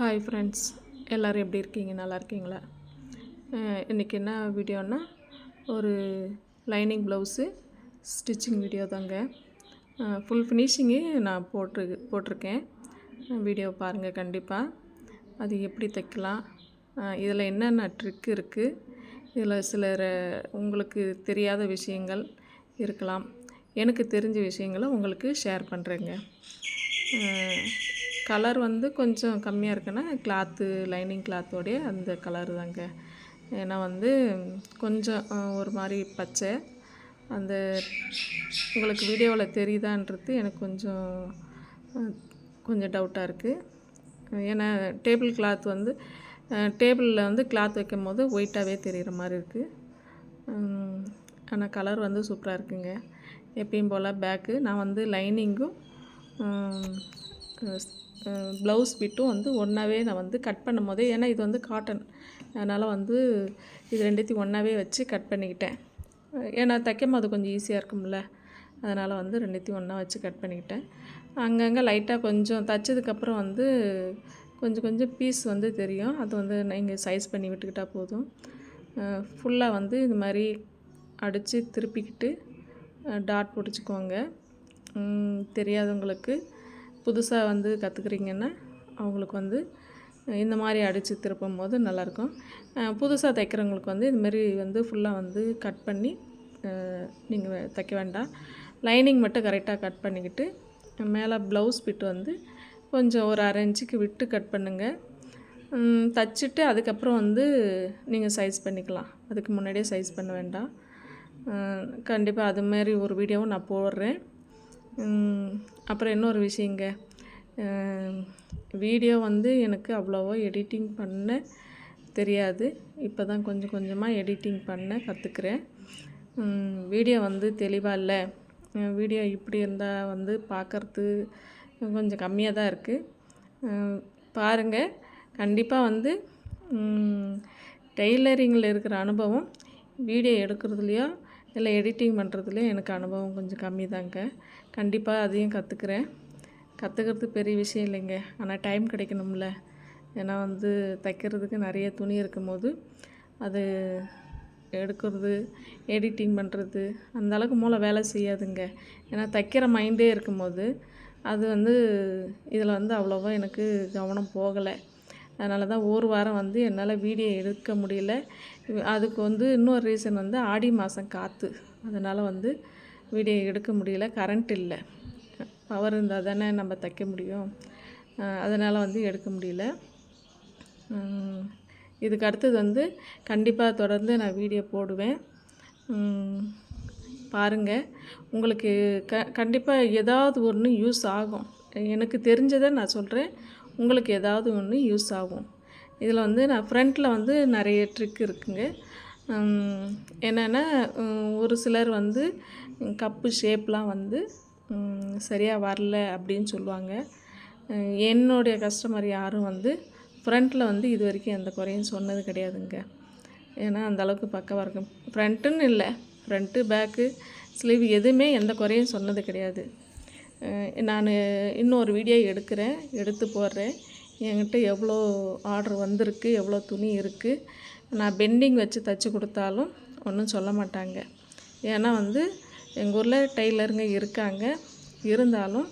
Hi friends எல்லோரும் எப்படி இருக்கீங்க? நல்லா இருக்கீங்களா? இன்றைக்கி இன்னைக்கு என்ன வீடியோன்னா ஒரு லைனிங் ப்ளவுஸு ஸ்டிச்சிங் வீடியோ தாங்க. ஃபுல் ஃபினிஷிங்கு நான் போட்டு போட்டிருக்கேன். வீடியோ பாருங்கள் கண்டிப்பாக அது எப்படி தைக்கலாம்? இதில் என்னென்ன ட்ரிக் இருக்குது இதில் சிலர் உங்களுக்கு தெரியாத விஷயங்கள் இருக்கலாம். எனக்கு தெரிஞ்ச விஷயங்களை உங்களுக்கு ஷேர் பண்ணுறேங்க கலர் வந்து கொஞ்சம் கம்மியாக இருக்குன்னா கிளாத்து லைனிங் கிளாத்தோடைய அந்த கலர் தாங்க. ஏன்னா வந்து கொஞ்சம் ஒரு மாதிரி பச்சை. அந்த உங்களுக்கு வீடியோவில் தெரியுதான்றது எனக்கு கொஞ்சம் கொஞ்சம் டவுட்டாக இருக்குது ஏன்னா டேபிள் கிளாத் வந்து டேபிளில் வந்து கிளாத் வைக்கும் போது ஒயிட்டாகவே தெரிகிற மாதிரி இருக்குது ஆனால் கலர் வந்து சூப்பராக இருக்குங்க. எப்பயும் போல் பேக்கு நான் வந்து லைனிங்கும் ப்ளவுஸ் பிட்டும் வந்து ஒன்றாவே நான் வந்து கட் பண்ணும் போதே ஏன்னா இது வந்து காட்டன் அதனால் வந்து இது ரெண்டுத்தையும் ஒன்றாவே வச்சு கட் பண்ணிக்கிட்டேன். ஏன்னா தைக்கும் அது கொஞ்சம் ஈஸியாக இருக்கும்ல. அதனால் வந்து ரெண்டுத்தையும் ஒன்றா வச்சு கட் பண்ணிக்கிட்டேன். அங்கங்கே லைட்டாக கொஞ்சம் தைச்சதுக்கப்புறம் வந்து கொஞ்சம் கொஞ்சம் பீஸ் வந்து தெரியும். அது வந்து நீங்கள் சைஸ் பண்ணி விட்டுக்கிட்டால் போதும். ஃபுல்லாக வந்து இது மாதிரி அடித்து திருப்பிக்கிட்டு டாட் பிடிச்சிக்கோங்க தெரியாதவங்களுக்கு. புதுசாக வந்து கற்றுக்குறீங்கன்னா அவங்களுக்கு வந்து இந்த மாதிரி அடித்து திருப்பும் போது நல்லாயிருக்கும் புதுசாக தைக்கிறவங்களுக்கு வந்து இதுமாரி வந்து ஃபுல்லாக வந்து கட் பண்ணி நீங்கள் தைக்க வேண்டாம். லைனிங் மட்டும் கரெக்டாக கட் பண்ணிக்கிட்டு மேலே ப்ளவுஸ் பிட் வந்து கொஞ்சம் ஒரு அரை இன்ச்சுக்கு விட்டு கட் பண்ணுங்கள் தச்சுட்டு அதுக்கப்புறம் வந்து நீங்கள் சைஸ் பண்ணிக்கலாம். அதுக்கு முன்னாடியே சைஸ் பண்ண வேண்டாம். கண்டிப்பாக அதுமாரி ஒரு வீடியோவும் நான் போடுறேன். அப்புறம் இன்னொரு விஷயங்க வீடியோ வந்து எனக்கு அவ்வளோவா எடிட்டிங் பண்ண தெரியாது. இப்போ தான் கொஞ்சம் கொஞ்சமாக எடிட்டிங் பண்ண கற்றுக்குறேன் வீடியோ வந்து தெளிவாக இல்லை. வீடியோ இப்படி இருந்தால் வந்து பார்க்குறது கொஞ்சம் கம்மியாக தான் இருக்குது பாருங்கள் கண்டிப்பாக வந்து டெய்லரிங்கில் இருக்கிற அனுபவம் வீடியோ எடுக்கிறதுலையோ இல்லை எடிட்டிங் பண்ணுறதுலையோ எனக்கு அனுபவம் கொஞ்சம் கம்மி தாங்க. கண்டிப்பாக அதையும் கற்றுக்குறேன் கற்றுக்கிறது பெரிய விஷயம் இல்லைங்க. ஆனால் டைம் கிடைக்கணும்ல. ஏன்னா வந்து தைக்கிறதுக்கு நிறைய துணி இருக்கும்போது அது எடுக்கிறது எடிட்டிங் பண்ணுறது அந்த அளவுக்கு மூளை வேலை செய்யாதுங்க. ஏன்னா தைக்கிற மைண்டே இருக்கும்போது அது வந்து இதில் வந்து அவ்வளோவா எனக்கு கவனம் போகலை. அதனால தான் ஒரு வாரம் வந்து என்னால் வீடியோ எடுக்க முடியல. அதுக்கு வந்து இன்னொரு ரீசன் வந்து ஆடி மாதம் காற்று அதனால் வந்து வீடியோ எடுக்க முடியல கரண்ட் இல்லை. பவர் இருந்தால் தானே நம்ம தைக்க முடியும். அதனால் வந்து எடுக்க முடியல. இதுக்கு அடுத்தது வந்து கண்டிப்பாக தொடர்ந்து நான் வீடியோ போடுவேன். பாருங்கள் உங்களுக்கு க கண்டிப்பாக ஏதாவது ஒன்று யூஸ் ஆகும். எனக்கு தெரிஞ்சதை நான் சொல்கிறேன் உங்களுக்கு ஏதாவது ஒன்று யூஸ் ஆகும். இதில் வந்து நான் ஃப்ரண்ட்டில் வந்து நிறைய ட்ரிக் இருக்குங்க. என்னென்னா ஒரு சிலர் வந்து கப்பு ஷேப்லாம் வந்து சரியாக வரல அப்படின்னு சொல்லுவாங்க. என்னுடைய கஸ்டமர் யாரும் வந்து ஃப்ரண்ட்டில் வந்து இது வரைக்கும் எந்த குறையும் சொன்னது கிடையாதுங்க. ஏன்னா அந்த அளவுக்கு பக்கவாக இருக்கும். ஃப்ரண்ட்டுன்னு இல்லை. ஃப்ரண்ட்டு பேக்கு ஸ்லீவ் எதுவுமே எந்த குறையும் சொன்னது கிடையாது. நான் இன்னொரு வீடியோ எடுக்கிறேன். எடுத்து போடுறேன். என்கிட்ட எவ்வளோ ஆர்டர் வந்திருக்கு எவ்வளோ துணி இருக்குது நான் பெண்டிங் வச்சு தைச்சி கொடுத்தாலும் ஒன்றும் சொல்ல மாட்டாங்க. ஏன்னா வந்து எங்கள் ஊரில் டெய்லருங்க இருக்காங்க. இருந்தாலும்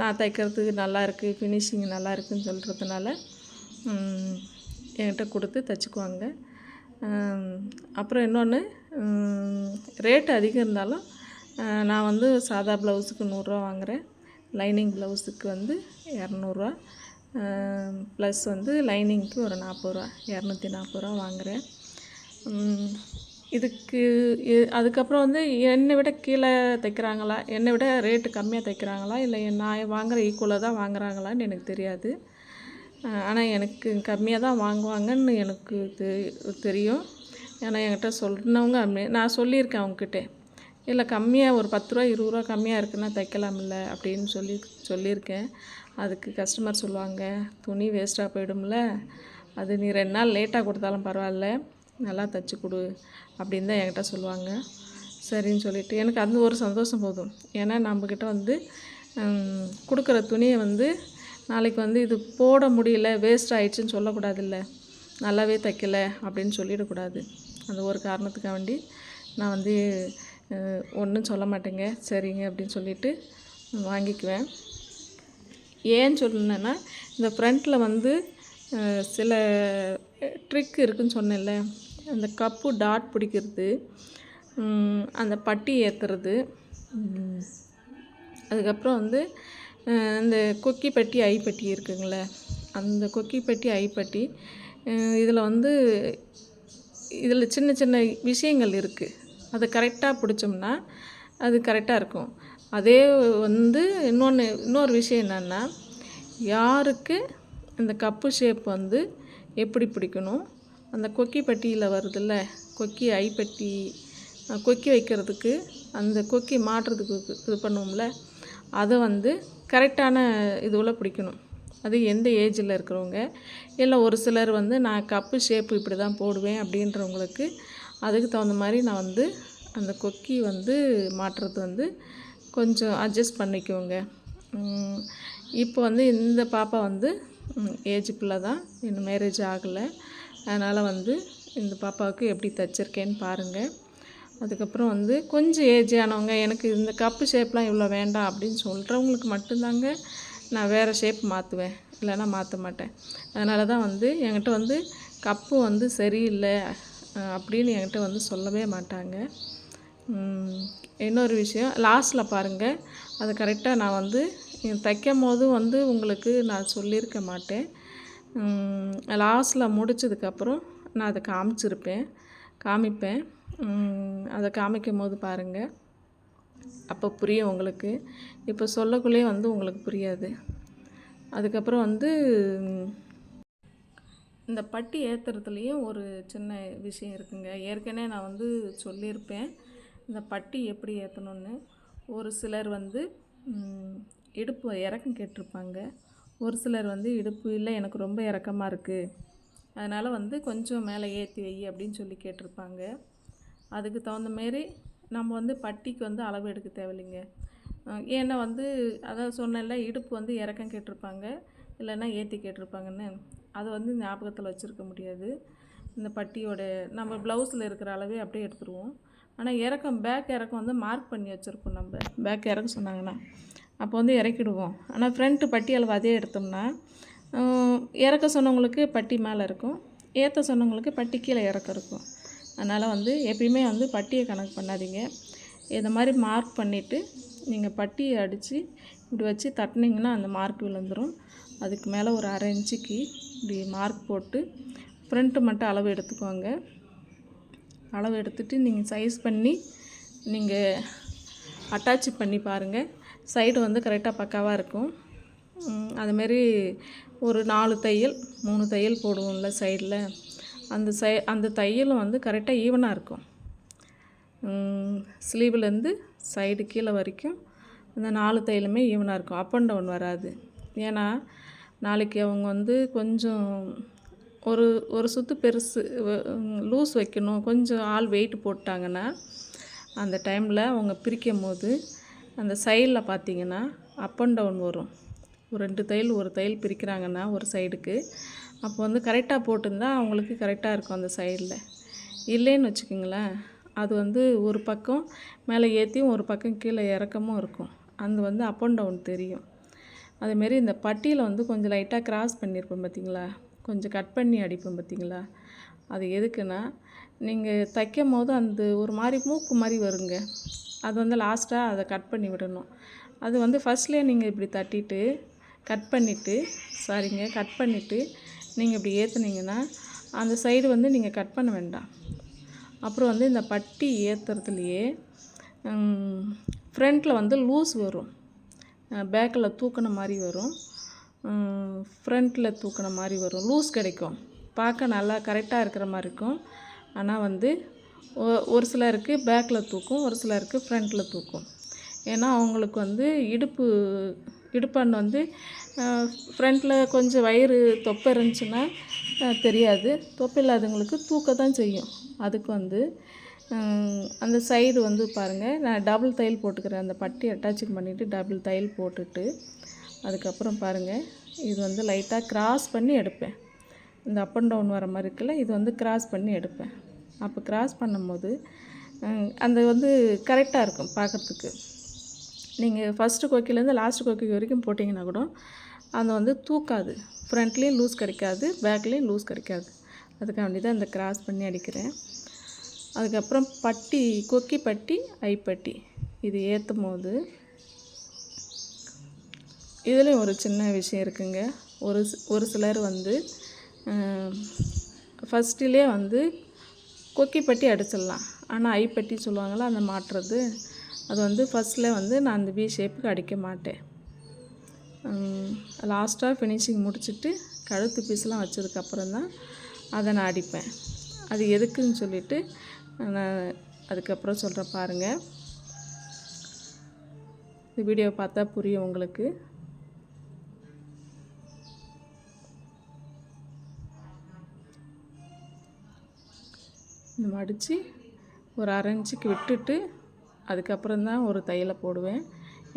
நான் தைக்கிறதுக்கு நல்லா இருக்குது ஃபினிஷிங் நல்லா இருக்குதுன்னு சொல்கிறதுனால என்கிட்ட கொடுத்து தைச்சிக்குவாங்க. அப்புறம் இன்னொன்று ரேட் அதிகம் இருந்தாலும் நான் வந்து சாதா ப்ளவுஸுக்கு நூறுரூவா வாங்குகிறேன் லைனிங் ப்ளவுஸுக்கு வந்து இரநூறுவா. ப்ளஸ் வந்து லைனிங்க்கு ஒரு நாற்பது ரூபா இரநூத்தி நாற்பது ரூபா வாங்குகிறேன் இதுக்கு அதுக்கப்புறம் வந்து என்னை விட கீழே தைக்கிறாங்களா? என்னை விட ரேட்டு கம்மியாக தைக்கிறாங்களா? இல்லை நான் வாங்குகிற ஈக்குவலாக தான் வாங்குறாங்களான்னு எனக்கு தெரியாது. ஆனால் எனக்கு கம்மியாக தான் வாங்குவாங்கன்னு எனக்கு தெ- தெரியும். ஏன்னா என்கிட்ட சொன்னவங்க நான் சொல்லியிருக்கேன் அவங்கக்கிட்ட இல்லை கம்மியாக ஒரு பத்து ரூபா இருபது ரூபா கம்மியாக இருக்குன்னா தைக்கலாம்ல அப்படின்னு சொல்லி சொல்லியிருக்கேன். அதுக்கு கஸ்டமர் சொல்லுவாங்க துணி வேஸ்ட்டாக போயிடும்ல. அது நீ ரெண்டு நாள் லேட்டாக கொடுத்தாலும் பரவாயில்ல. நல்லா தைச்சி கொடு அப்படின்னு தான் என்கிட்ட சொல்லுவாங்க. சரின்னு சொல்லிட்டு எனக்கு அந்த ஒரு சந்தோஷம் போதும். ஏன்னா நம்மக்கிட்ட வந்து கொடுக்குற துணியை வந்து நாளைக்கு வந்து இது போட முடியல வேஸ்ட் ஆயிடுச்சுன்னு சொல்லக்கூடாதுல்ல. நல்லாவே தைக்கல அப்படின்னு சொல்லிடக்கூடாது. அந்த ஒரு காரணத்துக்காக வேண்டி நான் வந்து ஒன்றும் சொல்ல மாட்டேங்க. சரிங்க அப்படின்னு சொல்லிட்டு வாங்கிக்குவேன். ஏன்னு சொல்லணுன்னா இந்த ஃப்ரண்ட்டில் வந்து சில ட்ரிக் இருக்குன்னு சொன்னேன்ல. அந்த கப்பு டாட் பிடிக்கிறது அந்த பட்டி ஏற்றுறது அதுக்கப்புறம் வந்து இந்த கொக்கி பட்டி ஐப்பட்டி இருக்குங்களே அந்த கொக்கி பட்டி ஐப்பட்டி இதில் வந்து இதில் சின்ன சின்ன விஷயங்கள் இருக்குது அதை கரெக்டாக பிடிச்சோம்னா அது கரெக்டாக இருக்கும். அதே வந்து இன்னொன்று இன்னொரு விஷயம் என்னென்னா யாருக்கு இந்த கப்பு ஷேப் வந்து எப்படி பிடிக்கணும்? அந்த கொக்கி பெட்டியில் வருதுல்ல கொக்கி ஐப்பட்டி கொக்கி வைக்கிறதுக்கு அந்த கொக்கி மாட்டுறதுக்கு இது பண்ணுவோம்ல அதை வந்து கரெக்டான இதுவில் பிடிக்கணும். அது எந்த ஏஜில் இருக்கிறவங்க இல்லை ஒரு சிலர் வந்து நான் கப்பு ஷேப்பு இப்படி தான் போடுவேன் அப்படின்றவங்களுக்கு அதுக்கு தகுந்த மாதிரி நான் வந்து அந்த கொக்கி வந்து மாட்டுறது வந்து கொஞ்சம் அட்ஜஸ்ட் பண்ணிக்குவோங்க இப்போ வந்து இந்த பாப்பா வந்து ஏஜ் பிள்ளை தான் இன்னும் மேரேஜ் ஆகலை. அதனால் வந்து இந்த பாப்பாவுக்கு எப்படி தைச்சிருக்கேன்னு பாருங்கள் அதுக்கப்புறம் வந்து கொஞ்சம் ஏஜ் ஆனவங்க எனக்கு இந்த கப்பு ஷேப்லாம் இவ்வளோ வேண்டாம் அப்படின்னு சொல்கிறவங்களுக்கு மட்டும்தாங்க நான் வேறு ஷேப் மாற்றுவேன் இல்லைன்னா மாற்ற மாட்டேன். அதனால தான் வந்து என்கிட்ட வந்து கப்பு வந்து சரியில்லை அப்படின்னு என்கிட்ட வந்து சொல்லவே மாட்டாங்க. இன்னொரு விஷயம் லாஸ்ட்டில் பாருங்கள் அது கரெக்டாக நான் வந்து தைக்கும் போதும் வந்து உங்களுக்கு நான் சொல்லியிருக்க மாட்டேன். லாஸ்ட்டில் முடிச்சதுக்கப்புறம் நான் அதை காமிச்சிருப்பேன். காமிப்பேன். அதை காமிக்கும் போது பாருங்கள் அப்போ புரியும் உங்களுக்கு. இப்போ சொல்லக்குள்ளே வந்து உங்களுக்கு புரியாது. அதுக்கப்புறம் வந்து இந்த பட்டி ஏற்றுறதுலேயும் ஒரு சின்ன விஷயம் இருக்குங்க. ஏற்கனவே நான் வந்து சொல்லியிருப்பேன் இந்த பட்டி எப்படி ஏற்றணுன்னு ஒரு சிலர் வந்து இடுப்பு இறக்கம் கேட்டிருப்பாங்க. ஒரு சிலர் வந்து இடுப்பு இல்லை எனக்கு ரொம்ப இறக்கமாக இருக்குது அதனால் வந்து கொஞ்சம் மேலே ஏற்றி வை அப்படின்னு சொல்லி கேட்டிருப்பாங்க. அதுக்கு தகுந்த மாரி நம்ம வந்து பட்டிக்கு வந்து அளவு எடுக்க தேவையில்லைங்க. ஏன்னா வந்து அதான் சொன்னேன்ல இடுப்பு வந்து இறக்கம் கேட்டிருப்பாங்க. இல்லைன்னா ஏற்றி கேட்டிருப்பாங்கன்னு. அதை வந்து ஞாபகத்தில் வச்சுருக்க முடியாது. இந்த பட்டியோட நம்ம ப்ளவுஸில் இருக்கிற அளவே அப்படியே எடுத்துருவோம். ஆனால் இறக்கம் பேக் இறக்கம் வந்து மார்க் பண்ணி வச்சுருப்போம் நம்ம. பேக் இறக்க சொன்னாங்கன்னா. அப்போ வந்து இறக்கிடுவோம். ஆனால் ஃப்ரண்ட்டு பட்டி அளவு அதே எடுத்தோம்னா இறக்க சொன்னவங்களுக்கு பட்டி மேலே இருக்கும். ஏற்ற சொன்னவங்களுக்கு பட்டி கீழே இறக்க இருக்கும். அதனால் வந்து எப்பயுமே வந்து பட்டியை கணக்கு பண்ணாதீங்க. இந்த மாதிரி மார்க் பண்ணிவிட்டு நீங்கள் பட்டியை அடித்து இப்படி வச்சு தட்டினீங்கன்னா அந்த மார்க் விழுந்துடும் அதுக்கு மேலே ஒரு அரை இன்ச்சுக்கு இப்படி மார்க் போட்டு ஃப்ரண்ட்டு மட்டும் அளவு எடுத்துக்கோங்க. அளவு எடுத்துகிட்டு நீங்கள் சைஸ் பண்ணி நீங்கள் அட்டாச் பண்ணி பாருங்கள் சைடு வந்து கரெக்டாக பக்காவாக இருக்கும். அதுமாரி ஒரு நாலு தையல் மூணு தையல் போடுவோம்ல சைடில். அந்த சை அந்த தையலும் வந்து கரெக்டாக ஈவனாக இருக்கும். ஸ்லீவ்லேருந்து சைடு கீழே வரைக்கும் அந்த நாலு தையலுமே ஈவனாக இருக்கும். அப் அண்ட் டவுன் வராது. ஏன்னா நாளைக்கு அவங்க வந்து கொஞ்சம் ஒரு ஒரு சுத்து பெருசு லூஸ் வைக்கணும். கொஞ்சம் ஆள் வெயிட் போட்டாங்கன்னா அந்த டைமில் அவங்க பிரிக்கும் போது அந்த சைடில் பார்த்தீங்கன்னா அப் அண்ட் டவுன் வரும். ஒரு ரெண்டு தையல் ஒரு தையல் பிரிக்கிறாங்கன்னா ஒரு சைடுக்கு. அப்போ வந்து கரெக்டாக போட்டிருந்தா அவங்களுக்கு கரெக்டாக இருக்கும் அந்த சைடில். இல்லைன்னு வச்சுக்கோங்களேன் அது வந்து ஒரு பக்கம் மேலே ஏற்றியும் ஒரு பக்கம் கீழே இறக்கமும் இருக்கும். அது வந்து அப் அண்ட் டவுன் தெரியும். அதேமாரி இந்த பட்டியில் வந்து கொஞ்சம் லைட்டாக கிராஸ் பண்ணியிருப்போம் பார்த்தீங்களா? கொஞ்சம் கட் பண்ணி அடிப்போம் பார்த்தீங்களா? அது எதுக்குன்னா நீங்கள் தைக்கும் போது அந்த ஒரு மாதிரி மூக்கு மாதிரி வருங்க. அது வந்து லாஸ்ட்டாக அதை கட் பண்ணி விடணும். அது வந்து ஃபஸ்ட்லேயே நீங்கள் இப்படி தட்டிட்டு கட் பண்ணிவிட்டு சாரிங்க கட் பண்ணிவிட்டு நீங்கள் இப்படி ஏற்றுனீங்கன்னா அந்த சைடு வந்து நீங்கள் கட் பண்ண வேண்டாம். அப்புறம் வந்து இந்த பட்டி ஏற்றுறதுலையே ஃப்ரண்ட்டில் வந்து லூஸ் வரும். பேக்கில் தூக்கின மாதிரி வரும். ஃப்ரண்ட்டில் தூக்கின மாதிரி வரும். லூஸ் கிடைக்கும். பார்க்க நல்லா கரெக்டாக இருக்கிற மாதிரி இருக்கும். ஆனால் வந்து ஒரு சிலருக்கு பேக்கில் தூக்கும் ஒரு சிலருக்கு ஃப்ரண்ட்டில் தூக்கும். ஏன்னா அவங்களுக்கு வந்து இடுப்பு இடுப்பாண்டு வந்து ஃப்ரண்ட்டில் கொஞ்சம் வயிறு தொப்பை இருந்துச்சுன்னா தெரியாது. தொப்பை இல்லாதவங்களுக்கு தூக்க தான் செய்யும். அதுக்கு வந்து அந்த சைடு வந்து பாருங்கள் நான் டபுள் தையல் போட்டுக்கிறேன். அந்த பட்டி அட்டாச்சிங் பண்ணிவிட்டு டபுள் தையல் போட்டுட்டு அதுக்கப்புறம் பாருங்கள் இது வந்து லைட்டாக கிராஸ் பண்ணி எடுப்பேன். இந்த அப் அண்ட் டவுன் வர மாதிரி இருக்குல்ல இது வந்து கிராஸ் பண்ணி எடுப்பேன். அப்போ கிராஸ் பண்ணும்போது அந்த வந்து கரெக்டாக இருக்கும் பார்க்குறதுக்கு. நீங்கள் ஃபஸ்ட்டு கொக்கிலேருந்து லாஸ்ட் கொக்கி வரைக்கும் போட்டிங்கன்னா கூட அந்த வந்து தூக்காது. ஃப்ரண்ட்லேயும் லூஸ் கிடைக்காது பேக்லேயும் லூஸ் கிடைக்காது. அதுக்காக வேண்டி தான் இந்த கிராஸ் பண்ணி அடிக்கிறேன். அதுக்கப்புறம் பட்டி கொக்கி பட்டி ஐப்பட்டி இது ஏற்றும் போது இதுலேயும் ஒரு சின்ன விஷயம் இருக்குங்க. ஒரு ஒரு சிலர் வந்து ஃபஸ்ட்டிலே வந்து கொக்கி பட்டி அடிச்சிடலாம். ஆனால் ஐப்பட்டி சொல்லுவாங்கள்ல அந்த மாட்டுறது. அது வந்து ஃபஸ்ட்டில் வந்து நான் அந்த வி ஷேப்புக்கு அடிக்க மாட்டேன். லாஸ்ட்டாக ஃபினிஷிங் முடிச்சுட்டு கழுத்து பீஸ்லாம் வச்சதுக்கப்புறம் தான் அதை நான் அடிப்பேன். அது எதுக்குன்னு சொல்லிட்டு நான் அதுக்கப்புறம் சொல்கிறேன் பாருங்கள் இந்த வீடியோவை பார்த்தா புரியும் உங்களுக்கு. இந்த மடித்து ஒரு அரை இன்ச்சுக்கு விட்டுட்டு அதுக்கப்புறம் தான் ஒரு தையலை போடுவேன்.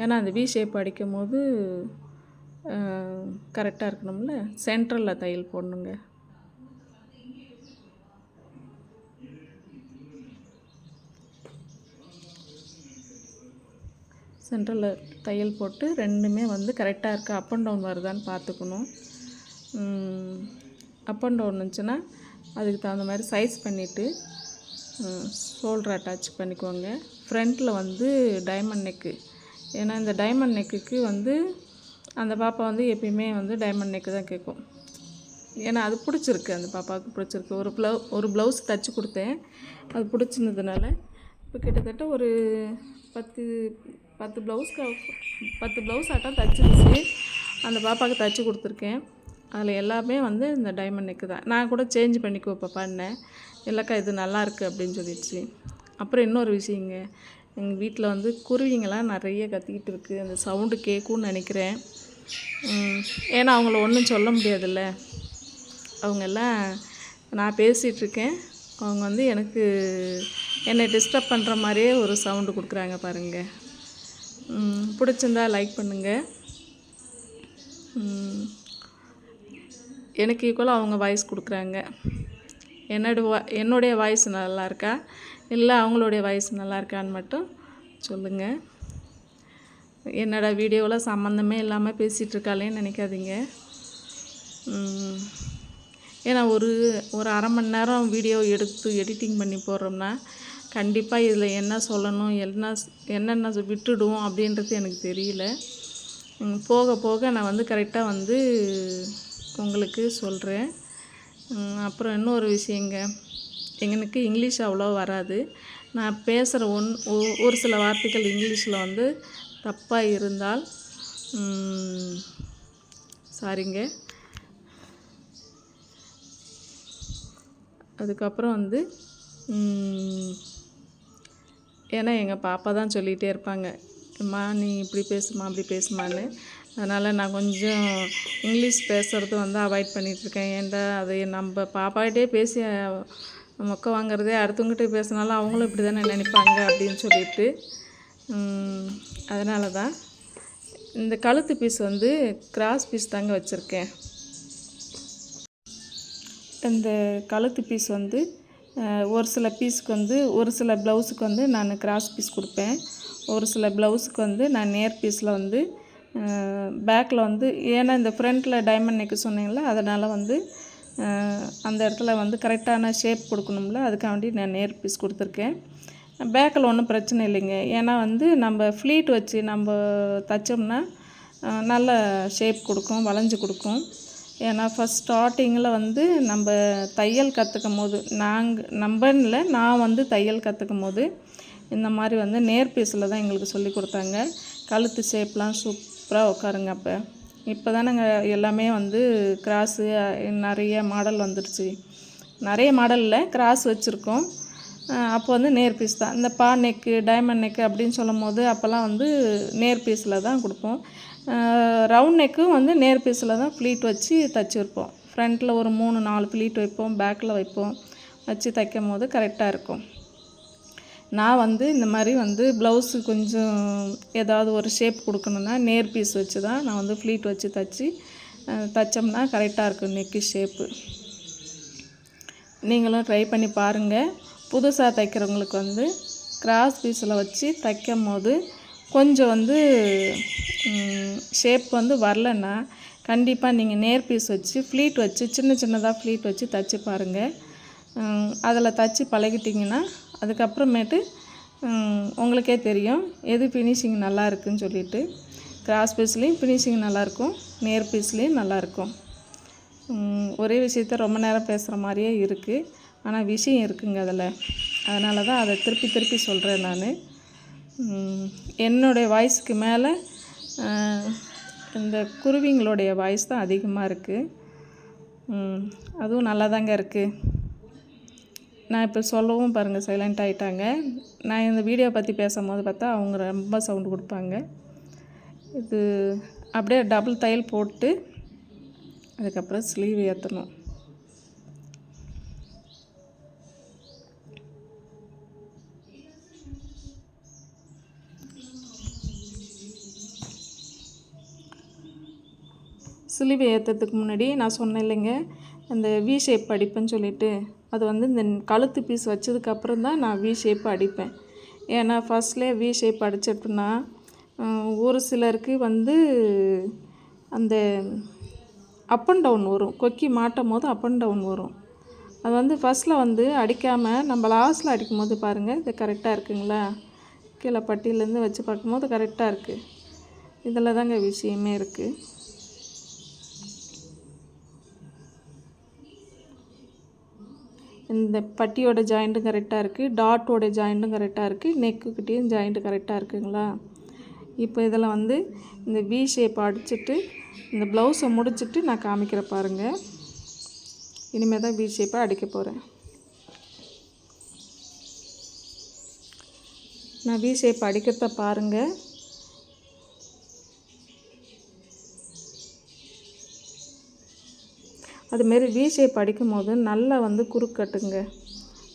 ஏன்னா அந்த வி ஷேப் அடிக்கும் போது கரெக்டாக இருக்கணும்ல? சென்ட்ரலில் தையல் போடணுங்க. சென்ட்ரலில் தையல் போட்டு ரெண்டுமே வந்து கரெக்டாக இருக்கா அப் அண்ட் டவுன் வருதான்னு பார்த்துக்கணும். அப் அண்ட் டவுன் இருந்துச்சுன்னா அதுக்கு தகுந்த மாதிரி சைஸ் பண்ணிவிட்டு ஷோல்டர் அட்டாச் பண்ணிக்கோங்க. ஃப்ரண்ட்டில் வந்து டைமண்ட் நெக்கு ஏன்னா இந்த டைமண்ட் நெக்குக்கு வந்து அந்த பாப்பா வந்து எப்பயுமே வந்து டைமண்ட் நெக்கு தான் கேட்கும் ஏன்னா அது பிடிச்சிருக்கு. அந்த பாப்பாவுக்கு பிடிச்சிருக்கு. ஒரு ப்ளவு ஒரு ப்ளவுஸ் தச்சு கொடுத்தேன். அது பிடிச்சிருந்ததுனால இப்போ கிட்டத்தட்ட ஒரு பத்து பத்து ப்ளவுஸ்க்கு பத்து ப்ளவுஸ் ஆட்டம் தச்சிருச்சு அந்த பாப்பாவுக்கு தச்சு கொடுத்துருக்கேன். அதில் எல்லாமே வந்து இந்த டைமண்ட் நெக்கு தான். நான் கூட சேஞ்ச் பண்ணிக்கோ இப்போ பண்ணேன். இல்லைக்கா இது நல்லா இருக்குது அப்படின்னு சொல்லிடுச்சு. அப்புறம் இன்னொரு விஷயங்க. எங்கள் வீட்டில் வந்து குருவிங்கெல்லாம் நிறைய கத்திக்கிட்டு இருக்குது அந்த சவுண்டு கேட்கும்னு நினைக்கிறேன். ஏன்னா அவங்கள ஒன்றும் சொல்ல முடியாதுல்ல. அவங்க எல்லாம் நான் பேசிகிட்ருக்கேன் அவங்க வந்து எனக்கு என்னை டிஸ்டர்ப் பண்ணுற மாதிரியே ஒரு சவுண்டு கொடுக்குறாங்க பாருங்கள் பிடிச்சிருந்தா லைக் பண்ணுங்கள் எனக்கு ஈக்குவலாக அவங்க வாய்ஸ் கொடுக்குறாங்க. என்னோட வா என்னுடைய வாய்ஸ் நல்லா இருக்கா? இல்லை அவங்களுடைய வாய்ஸ் நல்லா இருக்கான்னு மட்டும் சொல்லுங்கள் என்னோட வீடியோவில் சம்மந்தமே இல்லாமல் பேசிகிட்டு இருக்காளேன்னு நினைக்காதீங்க. ஏன்னா ஒரு ஒரு அரை மணி நேரம் வீடியோ எடுத்து எடிட்டிங் பண்ணி போடுறோம்னா கண்டிப்பாக இதில் என்ன சொல்லணும் என்ன என்னென்ன விட்டுடுவோம் அப்படின்றது எனக்கு தெரியல. போக போக நான் வந்து கரெக்டாக வந்து உங்களுக்கு சொல்கிறேன் அப்புறம் இன்னொரு விஷயங்க. எனக்கு இங்கிலீஷ் அவ்வளோ வராது. நான் பேசுகிற ஒன் ஒ- ஒரு சில வார்த்தைகள் இங்கிலீஷில் வந்து தப்பாக இருந்தால் சாரிங்க. அதுக்கப்புறம் வந்து ஏன்னா எங்கள் பாப்பா தான் சொல்லிகிட்டே இருப்பாங்க. அம்மா நீ இப்படி பேசுமா அப்படி பேசுமான்னு அதனால் நான் கொஞ்சம் இங்கிலீஷ் பேசுகிறது வந்து அவாய்ட் பண்ணிகிட்ருக்கேன் ஏன்டா அது நம்ம பாப்பாகிட்டே பேசி மொக்க வாங்குறதே அடுத்தவங்ககிட்ட பேசினாலும் அவங்களும் இப்படி தானே நினைப்பாங்க அப்படின்னு சொல்லிட்டு. அதனால தான் இந்த கழுத்து பீஸ் வந்து கிராஸ் பீஸ் தாங்க வச்சுருக்கேன். இந்த கழுத்து பீஸ் வந்து ஒரு சில பீஸுக்கு வந்து ஒரு சில ப்ளவுஸுக்கு வந்து நான் கிராஸ் பீஸ் கொடுப்பேன். ஒரு சில ப்ளவுஸுக்கு வந்து நான் நேர் பீஸில் வந்து பேக்கில் வந்து ஏன்னா இந்த ஃப்ரண்ட்டில் டைமண்ட் நெக்கு சொன்னீங்களா அதனால் வந்து அந்த இடத்துல வந்து கரெக்டான ஷேப் கொடுக்கணும்ல அதுக்காண்டி நான் நேர் பீஸ் கொடுத்துருக்கேன். பேக்கில் ஒன்றும் பிரச்சனை இல்லைங்க. ஏன்னா வந்து நம்ம ஃப்ளீட் வச்சு நம்ம தைச்சோம்னா நல்ல ஷேப் கொடுக்கும் வளைஞ்சு கொடுக்கும். ஏன்னா ஃபஸ்ட் ஸ்டார்டிங்கில் வந்து நம்ம தையல் கற்றுக்கும் போது நாங்கள் நம்பனில் நான் வந்து தையல் கற்றுக்கும் போது இந்த மாதிரி வந்து நேர் பீஸில் தான் எங்களுக்கு சொல்லி கொடுத்தாங்க. கழுத்து ஷேப்லாம் சூப் சூப்பராக உட்காருங்க அப்போ. இப்போ தானேங்க எல்லாமே வந்து கிராஸு நிறைய மாடல் வந்துடுச்சு நிறைய மாடலில் கிராஸ் வச்சுருக்கோம். அப்போ வந்து நேர் பீஸ் தான். இந்த பா நெக்கு டைமண்ட் நெக்கு அப்படின்னு சொல்லும் போது அப்போல்லாம் வந்து நேர் பீஸில் தான் கொடுப்போம். ரவுண்ட் நெக்கும் வந்து நேர் பீஸில் தான் ப்ளீட் வச்சு தைச்சிருப்போம். ஃப்ரண்ட்டில் ஒரு மூணு நாலு ப்ளீட் வைப்போம். பேக்கில் வைப்போம். வச்சு தைக்கும் போது கரெக்டாக இருக்கும். நான் வந்து இந்த மாதிரி வந்து ப்ளவுஸு கொஞ்சம் ஏதாவது ஒரு ஷேப் கொடுக்கணுன்னா நேர் பீஸ் வச்சு தான் நான் வந்து ஃப்ளீட் வச்சு தைச்சி தைச்சோம்னா கரெக்டாக இருக்கும் நெக்கு ஷேப்பு நீங்களும் ட்ரை பண்ணி பாருங்கள் புதுசாக தைக்கிறவங்களுக்கு வந்து கிராஸ் பீஸில் வச்சு தைக்கும் போது கொஞ்சம் வந்து ஷேப் வந்து வரலன்னா கண்டிப்பாக நீங்கள் நேர் பீஸ் வச்சு ஃப்ளீட் வச்சு சின்ன சின்னதாக ஃப்ளீட் வச்சு தைச்சி பாருங்கள் அதில் தைச்சி பழகிட்டிங்கன்னா அதுக்கப்புறமேட்டு உங்களுக்கே தெரியும் எது ஃபினிஷிங் நல்லா இருக்குன்னு சொல்லிட்டு கிராஸ் பீஸ்லேயும் ஃபினிஷிங் நல்லாயிருக்கும் நேர் பீஸ்லேயும் நல்லாயிருக்கும் ஒரே விஷயத்த ரொம்ப நேரம் பேசுகிற மாதிரியே இருக்குது ஆனால் விஷயம் இருக்குங்க அதில். அதனால தான் அதை திருப்பி திருப்பி சொல்கிறேன் நான். என்னுடைய வாய்ஸ்க்கு மேலே இந்த குருவிங்களுடைய வாய்ஸ் தான் அதிகமாக இருக்குது அதுவும் நல்லா தாங்க இருக்குது நான் இப்போ சொல்லவும் பாருங்கள் சைலண்ட் ஆகிட்டாங்க நான் இந்த வீடியோ பற்றி பேசும்போது பார்த்தா அவங்க ரொம்ப சவுண்டு கொடுப்பாங்க. இது அப்படியே டபுள் தையல் போட்டு அதுக்கப்புறம் ஸ்லீவ் ஏற்றணும் ஸ்லீவ் ஏற்றுறதுக்கு முன்னாடி நான் சொன்னேன் இல்லைங்க அந்த வி ஷேப் அடிப்பேன்னு சொல்லிட்டு. அது வந்து இந்த கழுத்து பீஸ் வச்சதுக்கப்புறம் தான் நான் வி ஷேப் அடிப்பேன். ஏன்னா ஃபர்ஸ்ட்லேயே வி ஷேப் அடிச்சிட்டோன்னா ஒரு சிலருக்கு வந்து அந்த அப் அண்ட் டவுன் வரும். கொக்கி மாட்டும் போது அப் அண்ட் டவுன் வரும். அது வந்து ஃபஸ்ட்டில் வந்து அடிக்காமல் நம்ம லாஸ்ட்டில் அடிக்கும் போது பாருங்கள் இது கரெக்டாக இருக்குங்களா? கீழே பட்டியிலேருந்து வச்சு பார்க்கும்போது கரெக்டாக இருக்குது இதில் தாங்க விஷயமே இருக்குது இந்த பட்டியோட ஜாயிண்ட்டும் கரெக்டாக இருக்குது டாட்டோட ஜாயிண்ட்டும் கரெக்டாக இருக்குது நெக்குக்கிட்டேயும் ஜாயிண்ட்டு கரெக்டாக இருக்குங்களா? இப்போ இதில் வந்து இந்த வி ஷேப் அடிச்சிட்டு இந்த ப்ளவுஸை முடிச்சிட்டு நான் காமிக்கிற பாருங்கள் இனிமேல் தான் வி ஷேப்பை அடிக்க போகிறேன் நான் வி ஷேப் அடிக்கிறத பாருங்கள் அதுமாரி வி ஷேப் போது நல்லா வந்து குறுக்கு கட்டுங்க.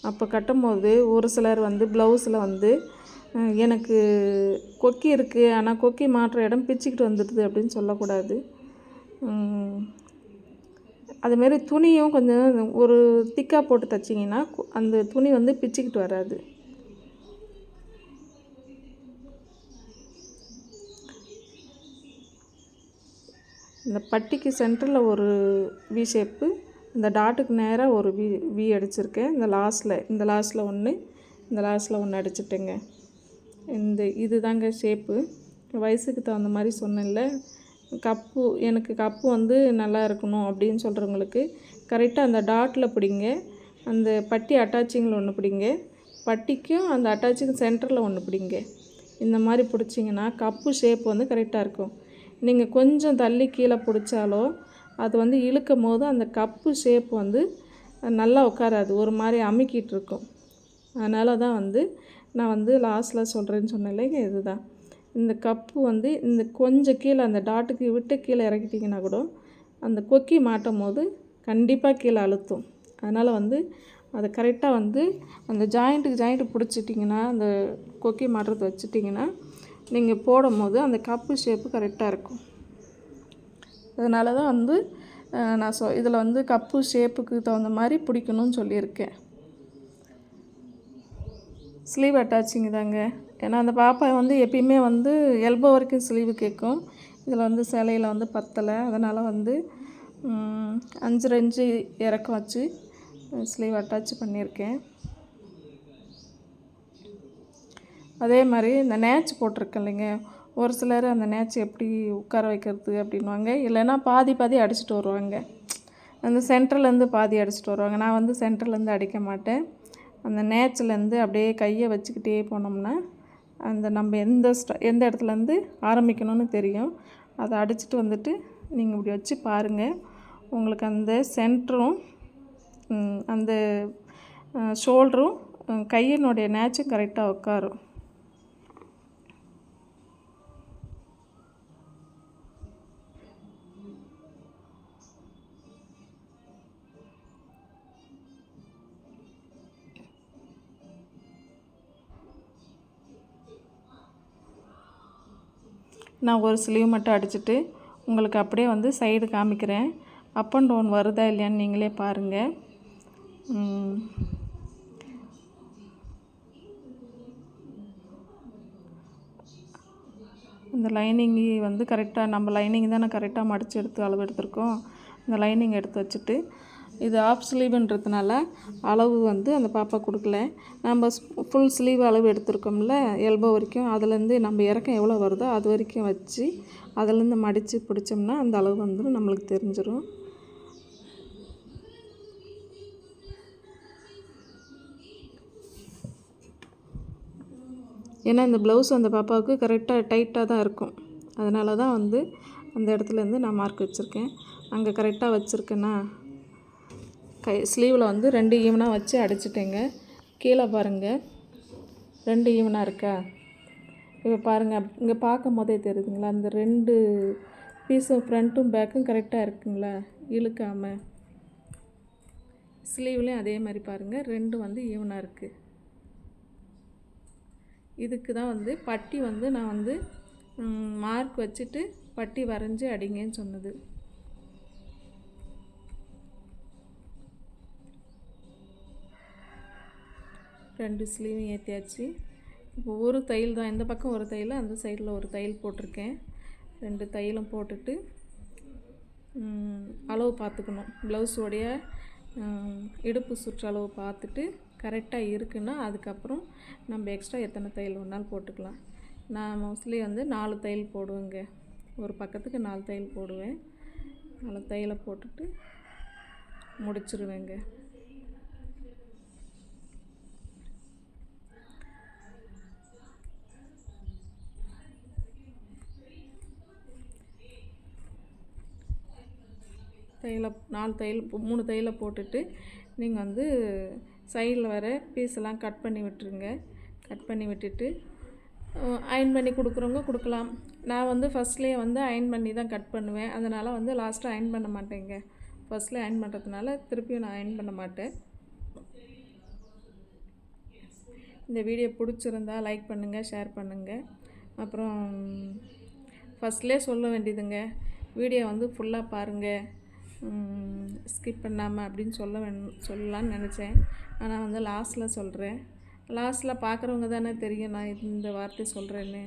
அப்போ கட்டும் போது ஒரு சிலர் வந்து ப்ளவுஸில் வந்து எனக்கு கொக்கி இருக்குது ஆனால் கொக்கி மாட்டுற இடம் பிச்சுக்கிட்டு வந்துடுது அப்படின்னு சொல்லக்கூடாது. அதுமாரி துணியும் கொஞ்சம் ஒரு திக்காக போட்டு தைச்சிங்கன்னா அந்த துணி வந்து பிச்சுக்கிட்டு வராது. இந்த பட்டிக்கு சென்டரில் ஒரு வி ஷேப்பு இந்த டாட்டுக்கு நேராக ஒரு வி வி அடிச்சிருக்கேன். இந்த லாஸ்ட்டில் இந்த லாஸ்ட்டில் ஒன்று இந்த லாஸ்ட்டில் ஒன்று அடிச்சிட்டேங்க. இந்த இது தாங்க ஷேப்பு வயசுக்கு தகுந்த மாதிரி சொன்னேன்ல. கப்பு எனக்கு கப்பு வந்து நல்லா இருக்கணும் அப்படின்னு சொல்கிறவங்களுக்கு கரெக்டாக அந்த டாட்டில் பிடிங்க. அந்த பட்டி அட்டாச்சிங்கில் ஒன்று பிடிங்க. பட்டிக்கும் அந்த அட்டாச்சிங் சென்டரில் ஒன்று பிடிங்க. இந்த மாதிரி பிடிச்சிங்கன்னா கப்பு ஷேப் வந்து கரெக்டாக இருக்கும். நீங்கள் கொஞ்சம் தள்ளி கீழே பிடிச்சாலோ அது வந்து இழுக்கும் போது அந்த கப்பு ஷேப் வந்து நல்லா உட்காராது. ஒரு மாதிரி அமுக்கிட்டு இருக்கும் அதனால தான் வந்து நான் வந்து லாஸ்ட்டில் சொல்கிறேன்னு சொன்னேன் இல்லைங்க இதுதான். இந்த கப்பு வந்து இந்த கொஞ்சம் கீழே அந்த டாட்டுக்கு விட்டு கீழே இறக்கிட்டிங்கன்னா கூட அந்த கொக்கி மாட்டும் போது கண்டிப்பாக கீழே அழுத்தும். அதனால் வந்து அதை கரெக்டாக வந்து அந்த ஜாயிண்ட்டுக்கு ஜாயிண்ட்டு பிடிச்சிட்டிங்கன்னா அந்த கொக்கி மாட்டுறது வச்சுட்டிங்கன்னா நீங்கள் போடும் போது அந்த கப்பு ஷேப்பு கரெக்டாக இருக்கும். அதனால தான் வந்து நான் சொ இதில் வந்து கப்பு ஷேப்புக்கு தகுந்த மாதிரி பிடிக்கணும்னு சொல்லியிருக்கேன். ஸ்லீவ் அட்டாச்சிங் தாங்க. ஏன்னா அந்த பாப்பா வந்து எப்பயுமே வந்து எல்போ வரைக்கும் ஸ்லீவு கேட்கும். இதில் வந்து சிலையில் வந்து பத்தலை. அதனால் வந்து அஞ்சு ரெஞ்சு இறக்கம் வச்சு ஸ்லீவ் அட்டாச் பண்ணியிருக்கேன். அதே மாதிரி இந்த நேச் போட்டிருக்கேன் இல்லைங்க ஒரு சிலர் அந்த நேச் எப்படி உட்கார வைக்கிறது அப்படின்வாங்க இல்லைன்னா பாதி பாதி அடிச்சுட்டு வருவாங்க. அந்த சென்டர்லேருந்து பாதி அடிச்சுட்டு வருவாங்க. நான் வந்து சென்டர்லேருந்து அடிக்க மாட்டேன். அந்த நேச்சிலேருந்து அப்படியே கையை வச்சுக்கிட்டே போனோம்னா அந்த நம்ம எந்த ஸ்ட எந்த இடத்துலேருந்து ஆரம்பிக்கணும்னு தெரியும். அதை அடிச்சுட்டு வந்துட்டு நீங்கள் இப்படி வச்சு பாருங்கள் உங்களுக்கு அந்த சென்டரும் அந்த ஷோல்டரும் கையினுடைய நேச்சும் கரெக்டாக உட்காரும். நான் ஒரு ஸ்லீவ் மட்டும் அடிச்சுட்டு உங்களுக்கு அப்படியே வந்து சைடு காமிக்கிறேன். அப் அண்ட் டவுன் வருதா இல்லையான்னு நீங்களே பாருங்கள் இந்த லைனிங் வந்து கரெக்டாக நம்ம லைனிங் தானே கரெக்டாக மடித்து எடுத்து அளவு எடுத்திருக்கோம் இந்த லைனிங் எடுத்து வச்சுட்டு இது ஆஃப் ஸ்லீவுன்றதுனால அளவு வந்து அந்த பாப்பா கொடுக்கல. நம்ம ஃபுல் ஸ்லீவ் அளவு எடுத்திருக்கோம்ல எல்போ வரைக்கும். அதுலேருந்து நம்ம இறக்கம் எவ்வளோ வருதோ அது வரைக்கும் வச்சு அதுலேருந்து மடித்து பிடிச்சோம்னா அந்த அளவு வந்து நம்மளுக்கு தெரிஞ்சிடும் ஏன்னா இந்த ப்ளவுஸ் அந்த பாப்பாவுக்கு கரெக்டாக டைட்டாக தான் இருக்கும். அதனால தான் வந்து அந்த இடத்துலேருந்து நான் மார்க் வச்சுருக்கேன். அங்கே கரெக்டாக வச்சுருக்கேன்னா கை ஸ்லீவில் வந்து ரெண்டு ஈவனாக வச்சு அடிச்சிட்டேங்க. கீழே பாருங்கள் ரெண்டு ஈவனாக இருக்கா? இப்போ பாருங்கள் இங்கே பார்க்கும் போதே தெரியுதுங்களா? அந்த ரெண்டு பீஸும் ஃப்ரண்ட்டும் பேக்கும் கரெக்டாக இருக்குங்களா? இழுக்காமல் ஸ்லீவ்லேயும் அதே மாதிரி பாருங்கள் ரெண்டும் வந்து ஈவனாக இருக்குது இதுக்கு தான் வந்து பட்டி வந்து நான் வந்து மார்க் வச்சுட்டு பட்டி வரைஞ்சி அடிங்கன்னு சொன்னது. ரெண்டு ஸ்லீவும் ஏற்றியாச்சு இப்போ ஒரு தையல் தான் இந்த பக்கம் ஒரு தையல் அந்த சைடில் ஒரு தையல் போட்டிருக்கேன். ரெண்டு தையலும் போட்டுட்டு அளவு பார்த்துக்கணும். ப்ளவுஸோடைய இடுப்பு சுற்றளவு பார்த்துட்டு கரெக்டாக இருக்குன்னா அதுக்கப்புறம் நம்ம எக்ஸ்ட்ரா எத்தனை தையல் வேணாலும் போட்டுக்கலாம். நான் மோஸ்ட்லி வந்து நாலு தையல் போடுவேங்க. ஒரு பக்கத்துக்கு நாலு தையல் போடுவேன். நாலு தையலை போட்டுட்டு முடிச்சிருவேங்க. தையலை நாலு தையல் மூணு தையலை போட்டுட்டு நீங்கள் வந்து சைடில் வர பீஸெல்லாம் கட் பண்ணி விட்டுருங்க. கட் பண்ணி விட்டுட்டு அயன் பண்ணி கொடுக்குறவங்க கொடுக்கலாம். நான் வந்து ஃபஸ்ட்லேயே வந்து அயன் பண்ணி தான் கட் பண்ணுவேன். அதனால் வந்து லாஸ்ட்டாக அயன் பண்ண மாட்டேங்க. ஃபஸ்ட்டில் அயன் பண்ணுறதுனால திருப்பியும் நான் அயன் பண்ண மாட்டேன். இந்த வீடியோ பிடிச்சிருந்தா லைக் பண்ணுங்கள் ஷேர் பண்ணுங்கள் அப்புறம் ஃபஸ்ட்லேயே சொல்ல வேண்டியதுங்க. வீடியோ வந்து ஃபுல்லாக பாருங்கள் ஸ்கிப் பண்ணாமல் அப்படின்னு சொல்ல வேணும் சொல்லலான்னு நினச்சேன். ஆனால் வந்து லாஸ்ட்டில் சொல்கிறேன் லாஸ்ட்டில் பார்க்குறவங்க தானே தெரியும் நான் இந்த வார்த்தை சொல்கிறேன்னு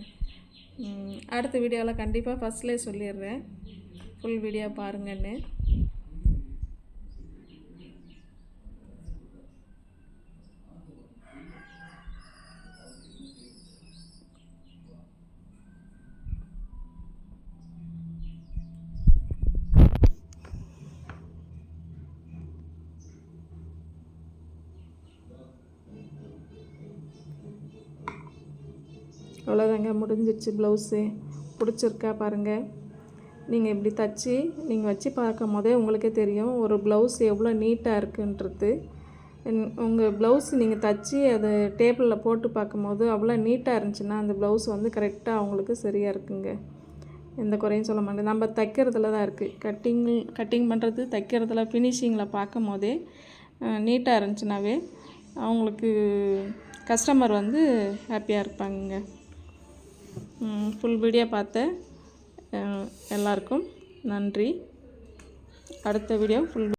அடுத்த வீடியோவில் கண்டிப்பாக ஃபஸ்ட்லேயே சொல்லிடுறேன். ஃபுல் வீடியோ பாருங்கன்னு. அவ்வளோதாங்க முடிஞ்சிடுச்சு ப்ளவுஸு பிடிச்சிருக்கா பாருங்கள் நீங்கள் இப்படி தச்சு நீங்கள் வச்சு பார்க்கும் போதே உங்களுக்கே தெரியும் ஒரு ப்ளவுஸ் எவ்வளோ நீட்டாக இருக்குன்றது. உங்கள் ப்ளவுஸ் நீங்கள் தச்சு அதை டேபிளில் போட்டு பார்க்கும்போது அவ்வளோ நீட்டாக இருந்துச்சுன்னா அந்த ப்ளவுஸ் வந்து கரெக்டாக அவங்களுக்கு சரியாக இருக்குங்க. எந்த குறையும் சொல்ல மாட்டேன். நம்ம தைக்கிறதுல தான் இருக்குது கட்டிங் கட்டிங் பண்ணுறது தைக்கிறதுல ஃபினிஷிங்கில் பார்க்கும் போதே நீட்டாக இருந்துச்சுனாவே அவங்களுக்கு கஸ்டமர் வந்து ஹாப்பியாக இருப்பாங்கங்க. ஃபுல் வீடியோ பார்த்த எல்லாருக்கும் நன்றி. அடுத்த வீடியோ ஃபுல்